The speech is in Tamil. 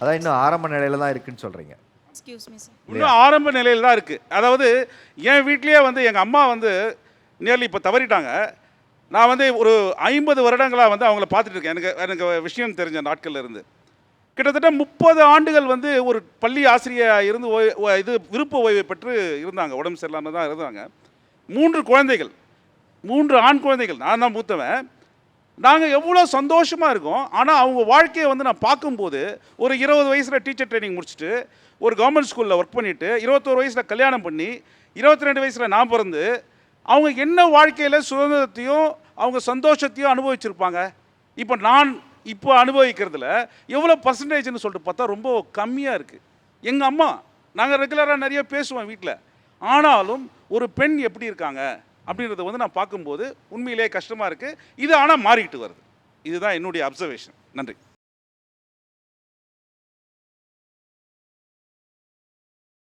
அதான் இன்னும் ஆரம்ப நிலையில தான் இருக்குன்னு சொல்றீங்க. எக்ஸ்கியூஸ் மீ சார் இன்னும் ஆரம்ப நிலையில் தான் இருக்குது அதாவது என் வீட்லேயே வந்து எங்கள் அம்மா வந்து நியர்லி இப்போ தவறிட்டாங்க. நான் வந்து ஒரு ஐம்பது வருடங்களாக வந்து அவங்கள பார்த்துட்டு இருக்கேன். எனக்கு எனக்கு விஷயம் தெரிஞ்ச நாட்கள்ல இருந்து. கிட்டத்தட்ட முப்பது ஆண்டுகள் வந்து ஒரு பள்ளி ஆசிரியராக இருந்து ஓய் ஓ- இது விருப்ப ஓய்வு பெற்று இருந்தாங்க. உடம்பு சரியில்லாமல் தான் இருந்தாங்க. மூன்று குழந்தைகள். மூன்று ஆண் குழந்தைகள். நான் தான் மூத்தவன். நாங்கள் எவ்வளோ சந்தோஷமாக இருக்கோம். ஆனால் அவங்க வாழ்க்கையை வந்து நான் பார்க்கும்போது ஒரு இருபது வயசில் டீச்சர் ட்ரைனிங் முடிச்சுட்டு ஒரு கவர்மெண்ட் ஸ்கூலில் ஒர்க் பண்ணிவிட்டு இருபத்தோரு வயசில் கல்யாணம் பண்ணி இருபத்தி ரெண்டு வயசில் நான் பிறந்து அவங்க என்ன வாழ்க்கையில் சுதந்திரத்தையும் அவங்க சந்தோஷத்தையும் அனுபவிச்சிருப்பாங்க? இப்போ நான் இப்போ அனுபவிக்கிறதுல எவ்வளோ பர்சன்டேஜ்னு சொல்லிட்டு பார்த்தா ரொம்ப கம்மியாக இருக்குது எங்கள் அம்மா நாங்கள் ரெகுலராக நிறைய பேசுவோம் வீட்டில் ஆனாலும் ஒரு பெண் எப்படி இருக்காங்க? அப்படின்றத வந்து நான் பார்க்கும்போது உண்மையிலேயே கஷ்டமாக இருக்குது இது ஆனால் மாறிக்கிட்டு வருது. இதுதான் என்னுடைய அப்சர்வேஷன் நன்றி.